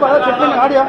இருப்பா செக் பண்ணி ஆடியா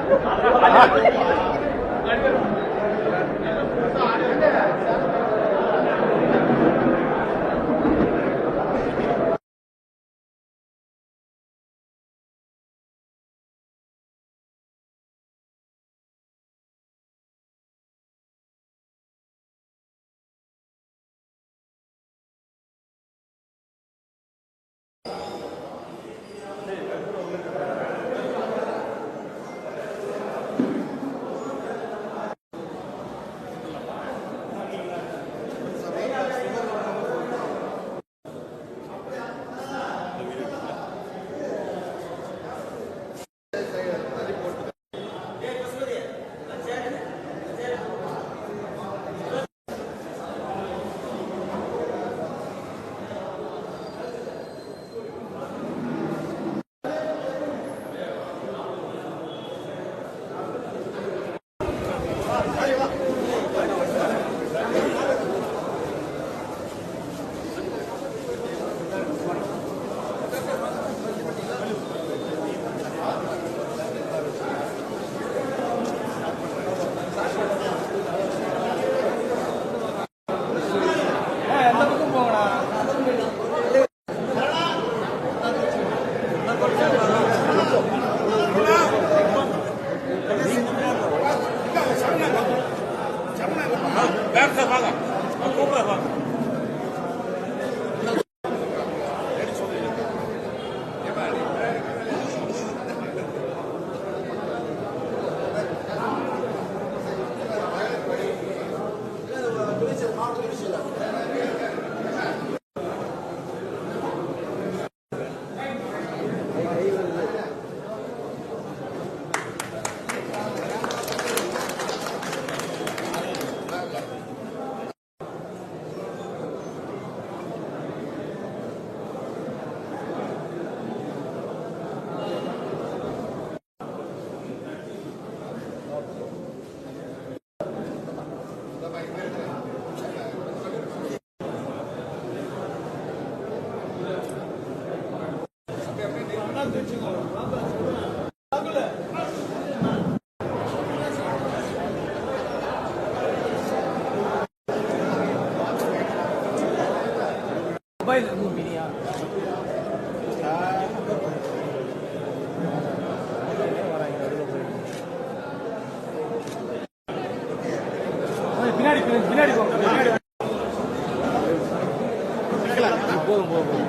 மொபைல் இருக்கும் பின்னாடி பின்னாடி போகும் போகும்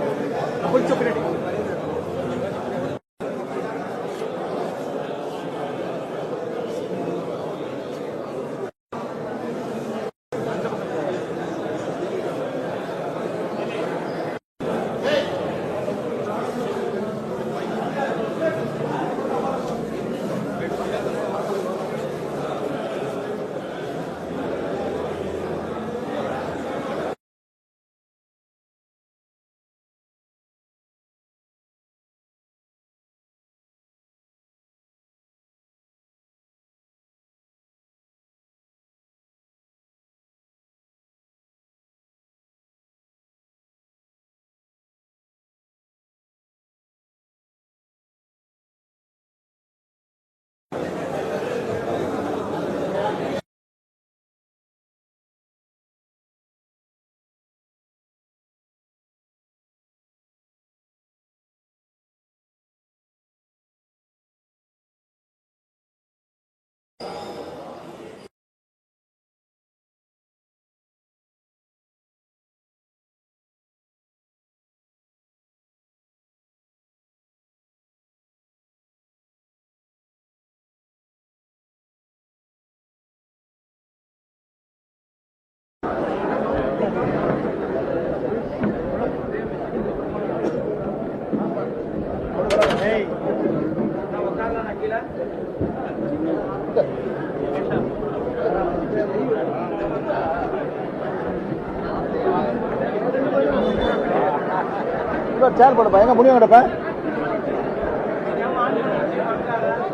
சேர் போடுப்பா. எங்க முடியும் கிடப்ப?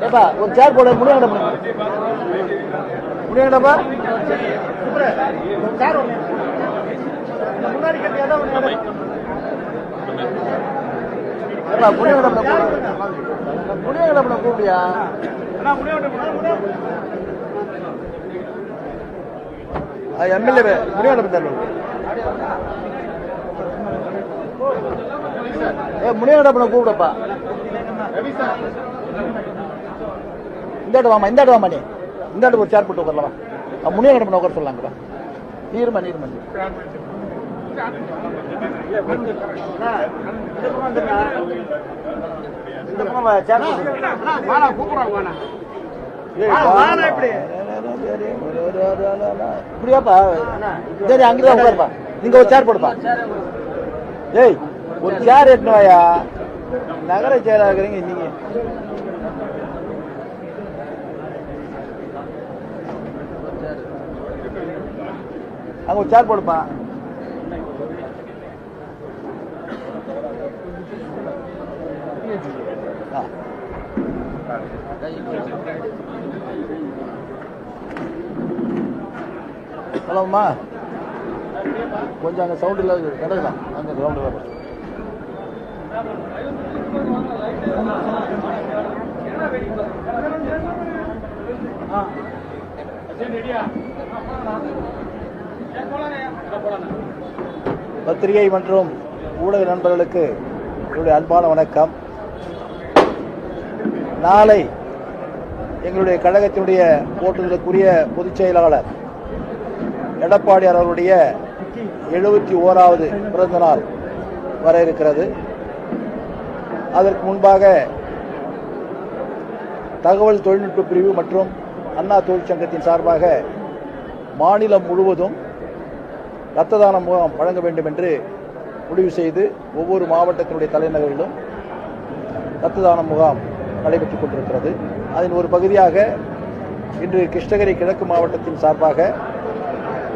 ஏப்பா ஒரு சேர் போட முடியாங்கடா முடியாங்கடாப்பா சேர் முன்னாடி கட்டி அதான் ஏப்பா முடியாங்கடா முடியாங்கடா கூப்பிடியா? எம்எல்ஏ முடியாங்கடா தரணும் ஏ முடியாங்கடா கூப்பிடப்பா. இந்த இடம் வாமா இந்த இடம் வாமா நீ. இந்த இடம் ஒரு சேர் போட்டு உட்காரலாம். முனிய உட்கார சொல்லலாங்கப்பா நீர்மா நீர்மா இப்படியாப்பா சரி அங்கதான் உட்காருப்பா நீங்க ஒரு சேர் போடுப்பா ஏய் ஒரு சேர் எட்டுன்னு வாயா நகர செயலாகிறீங்க நீங்க அங்க ஒரு சேர் போடுப்பா. ஹலோம்மா கொஞ்சம் அங்கே சவுண்ட் இல்லாத கிடைக்கலாம் அங்கே கிரவுண்டில் பத்திரிகை மற்றும் ஊடக நண்பர்களுக்கு என்னுடைய அன்பான வணக்கம். நாளை எங்களுடைய கழகத்தினுடைய போட்டுதலுக்குரிய பொதுச் செயலாளர் எடப்பாடியார் அவருடைய எழுபத்தி ஓராவது பிறந்த நாள் வர இருக்கிறது. அதற்கு முன்பாக தகவல் தொழில்நுட்ப பிரிவு மற்றும் அண்ணா தொழிற்சங்கத்தின் சார்பாக மாநிலம் முழுவதும் இரத்த தான முகாம் வழங்க வேண்டும் என்று முடிவு செய்து ஒவ்வொரு மாவட்டத்தினுடைய தலைநகரிலும் இரத்த தான முகாம் நடைபெற்றுக் கொண்டிருக்கிறது. அதன் ஒரு பகுதியாக இன்று கிருஷ்ணகிரி கிழக்கு மாவட்டத்தின் சார்பாக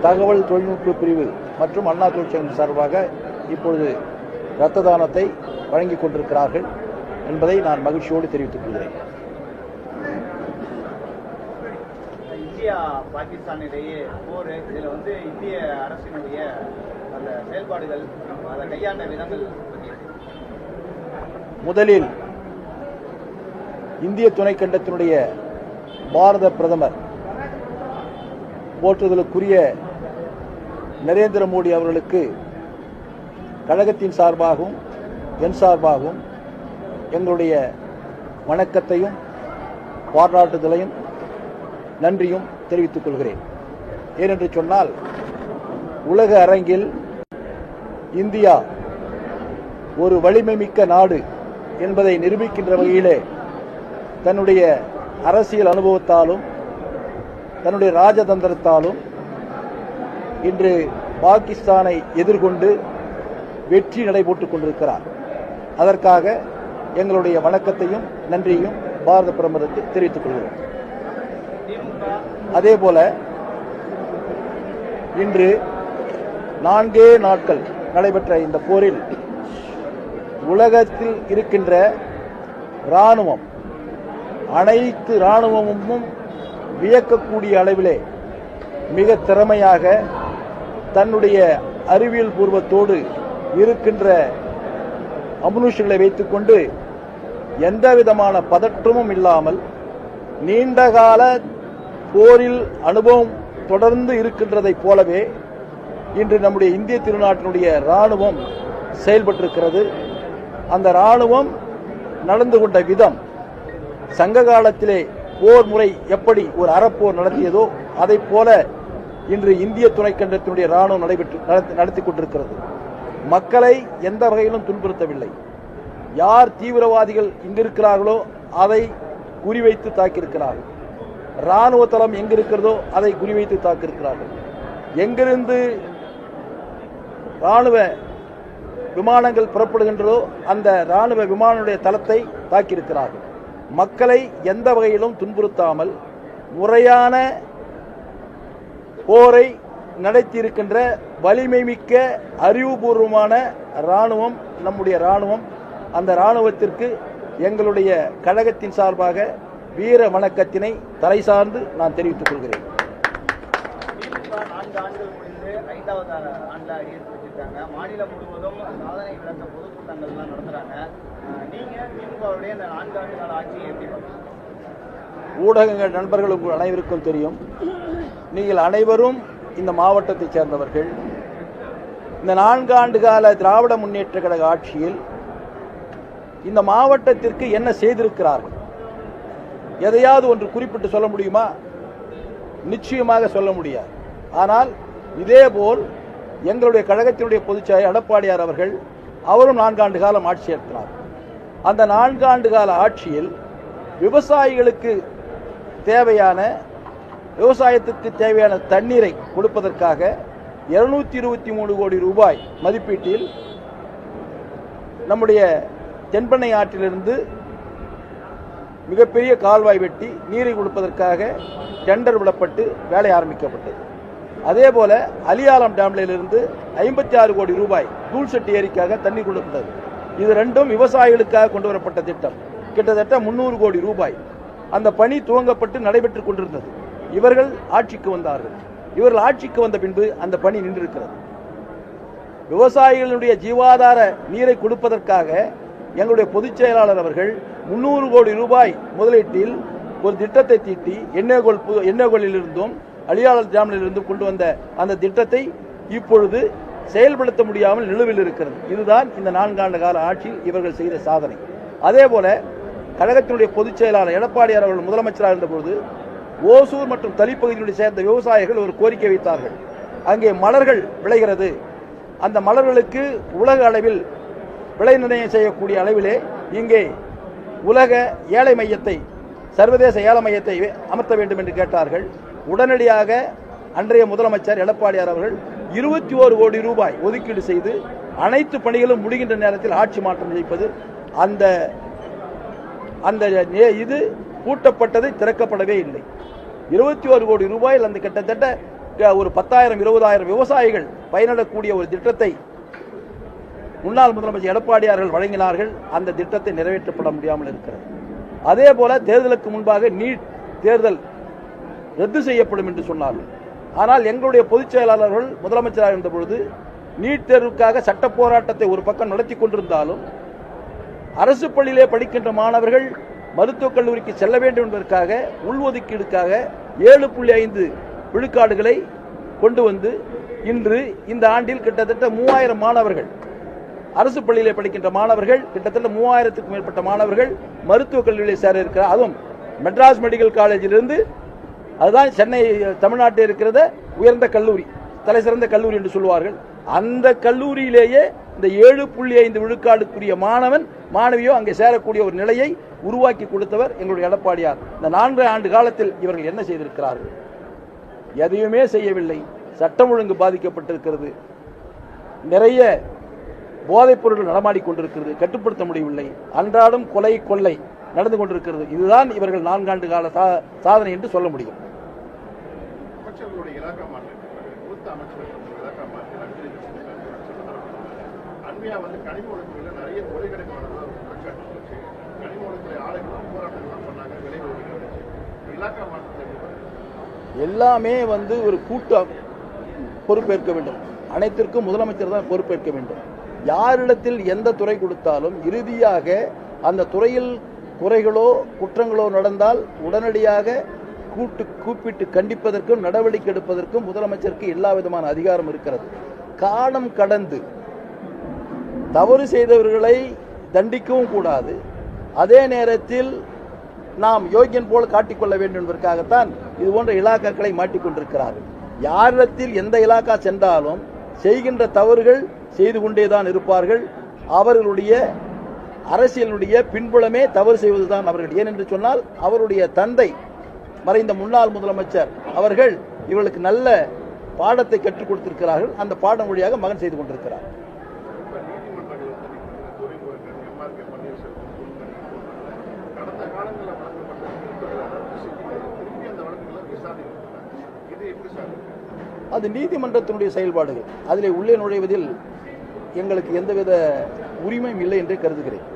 தகவல் தொழில்நுட்ப பிரிவு மற்றும் அண்ணா தொழிற்சங்கம் சார்பாக இப்பொழுது இரத்த தானத்தை வழங்கிக் கொண்டிருக்கிறார்கள் என்பதை நான் மகிழ்ச்சியோடு தெரிவித்துக் கொள்கிறேன். இந்தியா பாகிஸ்தான் இடையே போர் இதுல வந்து இந்திய அரசினுடைய அந்த செயல்பாடுகள் அதை கையாண்ட விதங்கள் முதலில் இந்திய துணைக்கண்டத்தினுடைய பாரத பிரதமர் போற்றுதலுக்குரிய நரேந்திர மோடி அவர்களுக்கு கழகத்தின் சார்பாகவும் என் சார்பாகவும் எங்களுடைய வணக்கத்தையும் பாராட்டுதலையும் நன்றியும் தெரிவித்துக் கொள்கிறேன். ஏனென்று சொன்னால் உலக அரங்கில் இந்தியா ஒரு வலிமை மிக்க நாடு என்பதை நிரூபிக்கின்ற வகையிலே தன்னுடைய அரசியல் அனுபவத்தாலும் தன்னுடைய ராஜதந்திரத்தாலும் இன்று பாகிஸ்தானை எதிர்கொண்டு வெற்றி நடைபோட்டுக் கொண்டிருக்கிறார். அதற்காக எங்களுடைய வணக்கத்தையும் நன்றியையும் பாரத பிரதமருக்கு தெரிவித்துக் கொள்கிறோம். அதே போல இன்று நான்கே நாட்கள் நடைபெற்ற இந்த போரில் உலகத்தில் இருக்கின்ற ராணுவம் அனைத்து ராணுவமும் வியக்கக்கூடிய அளவிலே மிக திறமையாக தன்னுடைய அறிவியல் பூர்வத்தோடு இருக்கின்ற அமுனுஷங்களை வைத்துக்கொண்டு எந்த விதமான பதற்றமும் இல்லாமல் நீண்டகால போரில் அனுபவம் தொடர்ந்து இருக்கின்றதைப் போலவே இன்று நம்முடைய இந்திய திருநாட்டினுடைய ராணுவம் செயல்பட்டிருக்கிறது. அந்த ராணுவம் நடந்து கொண்ட விதம் சங்க காலத்திலே போர் முறை எப்படி ஒரு அறப்போர் நடத்தியதோ அதைப் போல இன்று இந்திய துணைக்கண்டத்தினுடைய ராணுவம் நடைபெற்று நடத்தி- கொண்டிருக்கிறது. மக்களை எந்த வகையிலும் துன்புறுத்தவில்லை. யார் தீவிரவாதிகள் இங்கிருக்கிறார்களோ அதை குறிவைத்து தாக்கியிருக்கிறார்கள் ராணுவ தளம் எங்கிருக்கிறதோ அதை குறிவைத்து தாக்கியிருக்கிறார்கள். எங்கிருந்து ராணுவ விமானங்கள் புறப்படுகின்றதோ அந்த ராணுவ விமானுடைய தளத்தை தாக்கியிருக்கிறார்கள். மக்களை எந்த வகையிலும் துன்புறுத்தாமல் முறையான போரை நடத்தியிருக்கின்ற வலிமை மிக்க அறிவுபூர்வமான ராணுவம் நம்முடைய ராணுவம் அந்த ராணுவத்திற்கு எங்களுடைய கழகத்தின் சார்பாக வீர வணக்கத்தினை தலை சார்ந்து நான் தெரிவித்துக் கொள்கிறேன். ஐந்தாவது மாநிலம் முழுவதும் சாதனை விளக்க பொதுக்கூட்டங்கள்லாம் நடத்துறாங்க. ஊடகங்கள் நண்பர்களுக்கு அனைவருக்கும் தெரியும். நீங்கள் அனைவரும் இந்த மாவட்டத்தைச் சேர்ந்தவர்கள். இந்த நான்காண்டு கால திராவிட முன்னேற்ற கழக ஆட்சியில் இந்த மாவட்டத்திற்கு என்ன செய்திருக்கிறார்கள்? எதையாவது ஒன்று குறிப்பிட்டு சொல்ல முடியுமா? நிச்சயமாக சொல்ல முடியாது. ஆனால் இதேபோல் எங்களுடைய கழகத்தினுடைய பொதுச்செயலர் எடப்பாடியார் அவர்கள் அவரும் நான்காண்டு காலம் ஆட்சி ஏற்கிறார் அந்த நான்காண்டு கால ஆட்சியில் விவசாயிகளுக்கு தேவையான விவசாயத்துக்கு தேவையான தண்ணீரை கொடுப்பதற்காக இருநூத்தி இருபத்தி மூணு கோடி ரூபாய் மதிப்பீட்டில் நம்முடைய தென்பெண்ணை ஆற்றிலிருந்து மிகப்பெரிய கால்வாய் வெட்டி நீரை கொடுப்பதற்காக டெண்டர் விடப்பட்டு வேலை ஆரம்பிக்கப்பட்டது. அதே போல அலியாலம் டேம்லிருந்து ஐம்பத்தி ஆறு கோடி ரூபாய் தூள்செட்டி ஏரிக்காக தண்ணீர் கொடுக்கப்பட்டது. இது ரெண்டும் விவசாயிகளுக்காக கொண்டு வரப்பட்ட திட்டம். கிட்டத்தட்ட முன்னூறு கோடி ரூபாய். அந்த பணி துவங்கப்பட்டு நடைபெற்றுக் கொண்டிருந்தது. இவர்கள் ஆட்சிக்கு வந்தார்கள். இவர்கள் ஆட்சிக்கு வந்த பின்பு அந்த பணி நின்றிருக்கிறது. விவசாயிகளுடைய ஜீவாதார நீரை கொடுப்பதற்காக எங்களுடைய பொதுச் செயலாளர் அவர்கள் முன்னூறு கோடி ரூபாய் முதலீட்டில் ஒரு திட்டத்தை தீட்டி எண்ணெய்கோல் பு- எண்ணெய்கோலிலிருந்தும் அழியாளர் ஜாமிலிருந்து கொண்டு வந்த அந்த திட்டத்தை இப்பொழுது செயல்படுத்த முடியாமல் நிலுவில் இருக்கிறது. இதுதான் இந்த நான்காண்டு கால ஆட்சியில் இவர்கள் செய்த சாதனை. அதே போல கழகத்தினுடைய பொதுச் செயலாளர் எடப்பாடியார் அவர்கள் முதலமைச்சராக இருந்தபோது ஓசூர் மற்றும் தளிப்பகுதியினுடைய சேர்ந்த விவசாயிகள் ஒரு கோரிக்கை வைத்தார்கள். அங்கே மலர்கள் விளைகிறது. அந்த மலர்களுக்கு உலக அளவில் விலை நிர்ணயம் செய்யக்கூடிய அளவிலே இங்கே உலக ஏழை மையத்தை சர்வதேச ஏழை மையத்தை அமர்த்த வேண்டும் என்று கேட்டார்கள். உடனடியாக அன்றைய முதலமைச்சர் எடப்பாடியார் அவர்கள் இருபத்தி ஓரு கோடி ரூபாய் ஒதுக்கீடு செய்து அனைத்து பணிகளும் முடிகின்ற நேரத்தில் ஆட்சி மாற்றம் செய்ப்பது அந்த அந்த நே- இது பூட்டப்பட்டது திறக்கப்படவே இல்லை. இருபத்தி ஒரு கோடி ரூபாயில் அந்த கிட்டத்தட்ட ஒரு பத்தாயிரம் இருபதாயிரம் விவசாயிகள் பயனிடக்கூடிய ஒரு திட்டத்தை முன்னாள் முதலமைச்சர் எடப்பாடியார்கள் வழங்கினார்கள். அந்த திட்டத்தை நிறைவேற்றப்பட முடியாமல் இருக்கிறது. அதே போல தேர்தலுக்கு முன்பாக நீட் தேர்தல் ரத்து செய்யப்படும் என்று சொன்னார்கள். ஆனால் எங்களுடைய பொதுச் செயலாளர்கள் முதலமைச்சராக இருந்த பொழுது நீட் தேர்வுக்காக சட்ட போராட்டத்தை ஒரு பக்கம் நடத்தி கொண்டிருந்தாலும் அரசு பள்ளியிலே படிக்கின்ற மாணவர்கள் மருத்துவக் கல்லூரிக்கு செல்ல வேண்டும் என்பதற்காக உள்ஒதுக்கீடுக்காக ஏழு புள்ளி ஐந்து விழுக்காடுகளை கொண்டு வந்து இன்று இந்த ஆண்டில் கிட்டத்தட்ட மூவாயிரம் மாணவர்கள் அரசு பள்ளியிலே படிக்கின்ற மாணவர்கள் கிட்டத்தட்ட மூவாயிரத்துக்கும் மேற்பட்ட மாணவர்கள் மருத்துவக் கல்லூரியில் சேர இருக்கிறார். அதுவும் மெட்ராஸ் மெடிக்கல் காலேஜிலிருந்து அதுதான் சென்னை தமிழ்நாட்டில் இருக்கிறத உயர்ந்த கல்லூரி தலை சிறந்த கல்லூரி என்று சொல்வார்கள் அந்த கல்லூரியிலேயே இந்த ஏழு புள்ளி ஐந்து விழுக்காடுக்குரிய மாணவன் மாணவியோ அங்கே சேரக்கூடிய ஒரு நிலையை உருவாக்கி கொடுத்தவர் எங்களுடைய எடப்பாடியார். இந்த நான்கு ஆண்டு காலத்தில் இவர்கள் என்ன செய்திருக்கிறார்கள்? எதையுமே செய்யவில்லை. சட்டம் ஒழுங்கு பாதிக்கப்பட்டிருக்கிறது. நிறைய போதைப் பொருட்கள் நடமாடிக் கொண்டிருக்கிறது. கட்டுப்படுத்த முடியவில்லை. அன்றாடம் கொலை கொள்ளை நடந்து கொண்டிருக்கிறது. இதுதான் இவர்கள் நான்காண்டு கால சா- சாதனை என்று சொல்ல முடியும். அமைச்சர்களுடைய இலாக்கா மாற்றம் மூத்த அமைச்சர்கள் இலாக்கா மாற்றம் அன்பியா வந்து கனிம வளத்துறையில் நிறைய முறைகேடுகள் நடந்ததா குற்றச்சாட்டு இருந்துச்சு கனிம வளத்துறை ஆலைகளும் போராட்டங்கள்லாம் பண்ணாங்க விலை ஒழுங்கு இலாக்கா மாற்றத்தை எல்லாமே வந்து ஒரு கூட்டம் பொறுப்பேற்க வேண்டும். அனைத்திற்கும் முதலமைச்சர் தான் பொறுப்பேற்க வேண்டும். யாரிடத்தில் எந்த துறை கொடுத்தாலும் இறுதியாக அந்த துறையில் குறைகளோ குற்றங்களோ நடந்தால் உடனடியாக கூட்டு கூப்பிட்டு கண்டிப்பதற்கும் நடவடிக்கை எடுப்பதற்கும் முதலமைச்சருக்கு எல்லா விதமான அதிகாரம் இருக்கிறது. காலம் கடந்து தவறு செய்தவர்களை தண்டிக்கவும் கூடாது. அதே நேரத்தில் நாம் யோகியன் போல் காட்டிக்கொள்ள வேண்டும் என்பதற்காகத்தான் இது போன்ற இலாக்காக்களை மாட்டிக்கொண்டிருக்கிறார்கள் யாரிடத்தில் எந்த இலாக்கா சென்றாலும் செய்கின்ற தவறுகள் செய்து கொண்டேதான் இருப்பார்கள். அவர்களுடைய அரசியலுடைய பின்புலமே தவறு செய்வதுதான் அவர்கள். ஏனென்று சொன்னால் அவருடைய தந்தை மறைந்த முன்னாள் முதலமைச்சர் அவர்கள் இவர்களுக்கு நல்ல பாடத்தை கற்றுக் கொடுத்திருக்கிறார்கள். அந்த பாடம் வழியாக மகன் செய்து கொண்டிருக்கிறார். அந்த அது நீதிமன்றத்தினுடைய செயல்பாடுகள். அதிலே உள்ளே நுழைவதில் எங்களுக்கு எந்தவித உரிமையும் இல்லை என்றே கருதுகிறேன்.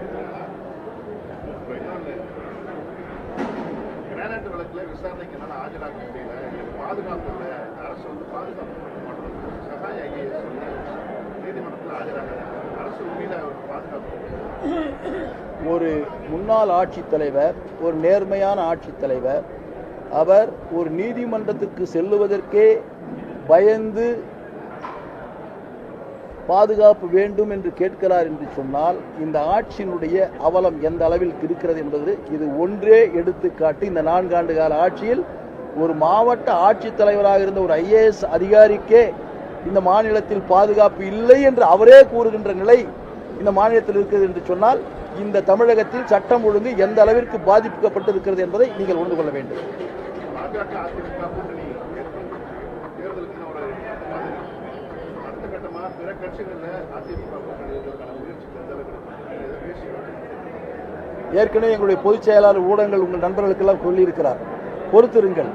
விசாரணைக்கு முடியல. எனக்கு பாதுகாப்பு இல்லை. அரசு வந்து பாதுகாப்பு கொடுக்க சகாய ஐஏஎஸ் வந்து நீதிமன்றத்தில் ஆஜராக அரசு உண்மையில பாதுகாப்பு ஒரு முன்னாள் ஆட்சித்தலைவர் ஒரு நேர்மையான ஆட்சித்தலைவர் அவர் ஒரு நீதிமன்றத்திற்கு செல்லுவதற்கே பயந்து பாதுகாப்பு வேண்டும் என்று கேட்கிறார் என்று சொன்னால் இந்த ஆட்சியினுடைய அவலம் எந்த அளவில் இருக்கிறது என்பது இது ஒன்றே எடுத்துக்காட்டு. இந்த நான்காண்டு கால ஆட்சியில் ஒரு மாவட்ட ஆட்சித்தலைவராக இருந்த ஒரு ஐஏஎஸ் அதிகாரிக்கே இந்த மாநிலத்தில் பாதுகாப்பு இல்லை என்று அவரே கூறுகின்ற நிலை இந்த மாநிலத்தில் இருக்கிறது என்று சொன்னால் இந்த தமிழகத்தில் சட்டம் ஒழுங்கு எந்த அளவிற்கு பாதிக்கப்பட்டிருக்கிறது என்பதை நீங்கள் உணர்ந்து கொள்ள வேண்டும். ஏற்கனவே எங்களுடைய பொதுச் செயலாளர் ஊடகங்கள் உங்கள் நண்பர்களுக்கெல்லாம் சொல்லியிருக்கிறார். பொறுத்திருங்கள்.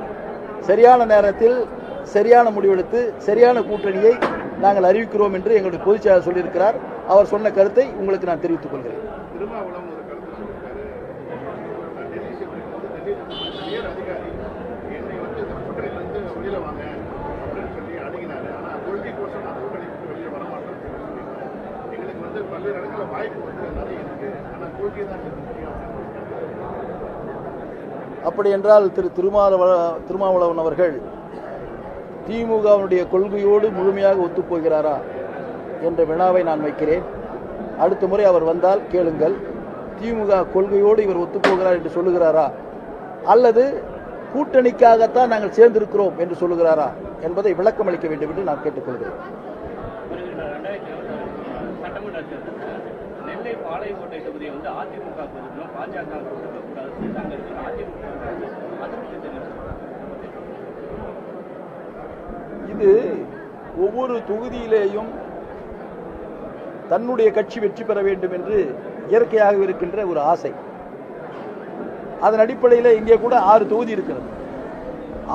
சரியான நேரத்தில் சரியான முடிவெடுத்து சரியான கூட்டணியை நாங்கள் அறிவிக்கிறோம் என்று எங்களுடைய பொதுச் செயலாளர் சொல்லியிருக்கிறார். அவர் சொன்ன கருத்தை உங்களுக்கு நான் தெரிவித்துக் கொள்கிறேன். வாய்ப்பு வந்து நிறைய இருக்கு. ஆனா கொள்கை தான் அப்படி என்றால் திரு திருமாவளவ திருமாவளவன் அவர்கள் திமுகவினுடைய கொள்கையோடு முழுமையாக ஒத்துப்போகிறாரா என்ற வினாவை நான் வைக்கிறேன். அடுத்த முறை அவர் வந்தால் கேளுங்கள். திமுக கொள்கையோடு இவர் ஒத்துப்போகிறார் என்று சொல்லுகிறாரா? அல்லது கூட்டணிக்காகத்தான் நாங்கள் சேர்ந்திருக்கிறோம் என்று சொல்லுகிறாரா? என்பதை விளக்கம் அளிக்க வேண்டும் என்று நான் கேட்டுக்கொள்கிறேன். நெல்லை பாளையங்கோட்டை தொகுதியை வந்து அதிமுக பாஜக இது ஒவ்வொரு தொகுதியிலேயும் தன்னுடைய கட்சி வெற்றி பெற வேண்டும் என்று இயற்கையாக இருக்கின்ற ஒரு ஆசை. அதன் அடிப்படையில் இங்கே கூட ஆறு தொகுதி இருக்கிறது.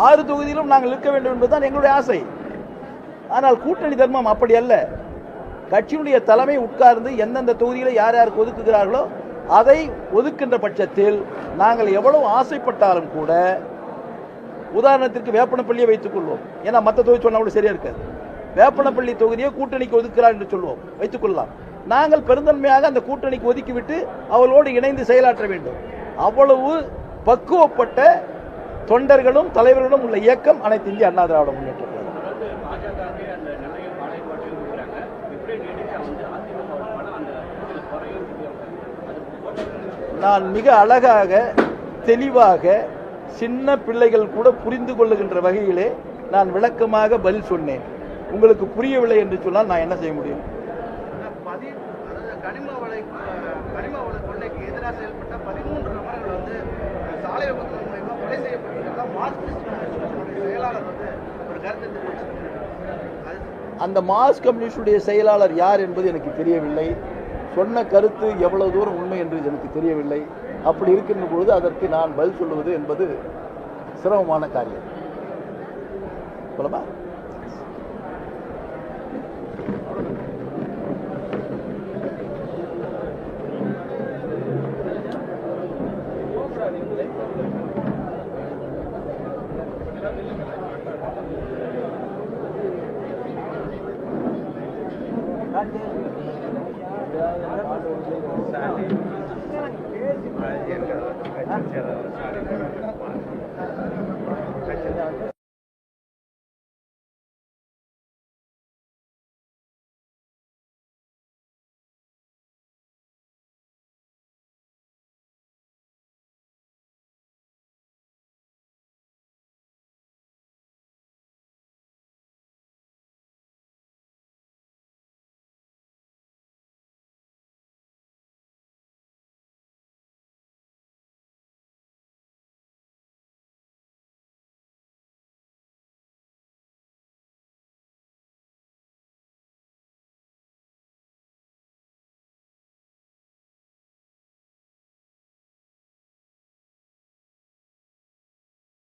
ஆறு தொகுதியிலும் நாங்கள் இருக்க வேண்டும் என்பதுதான் எங்களுடைய ஆசை. ஆனால் கூட்டணி தர்மம் அப்படி அல்ல. கட்சியினுடைய தலைமை உட்கார்ந்து எந்தெந்த தொகுதிகளை யார் யாருக்கு ஒதுக்குகிறார்களோ அதை ஒதுக்கின்ற பட்சத்தில் நாங்கள் எவ்வளவு ஆசைப்பட்டாலும் கூட உதாரணத்திற்கு வேப்பனப்பள்ளியை வைத்துக் கொள்வோம். ஏன்னா மற்ற தொகுதி சொன்னா கூட சரியா இருக்காது. வேப்பனப்பள்ளி தொகுதியை கூட்டணிக்கு ஒதுக்கிறார் என்று சொல்வோம். வைத்துக் கொள்ளலாம். நாங்கள் பெருந்தன்மையாக அந்த கூட்டணிக்கு ஒதுக்கிவிட்டு அவளோடு இணைந்து செயலாற்ற வேண்டும். அவ்வளவு பக்குவப்பட்ட தொண்டர்களும் தலைவர்களும் உள்ள இயக்கம் அனைத்து இந்திய அண்ணா திராவிட முன்னேற்ற நான் மிக அழகாக தெளிவாக சின்ன பிள்ளைகள் கூட புரிந்து கொள்ளுகின்ற வகையிலே நான் விளக்கமாக பதில் சொன்னேன். உங்களுக்கு புரியவில்லை என்று சொன்னால் நான் என்ன செய்ய முடியும்? அந்த மாஸ் கம்யூனிஸ்டுடைய செயலாளர் யார் என்பது எனக்கு தெரியவில்லை. சொன்ன கருத்து எவ்வளவு தூரம் உண்மை என்று எனக்கு தெரியவில்லை. அப்படி இருக்கின்ற பொழுது அதற்கு நான் பதில் சொல்லுவது என்பது சிரமமான காரியம். போலமா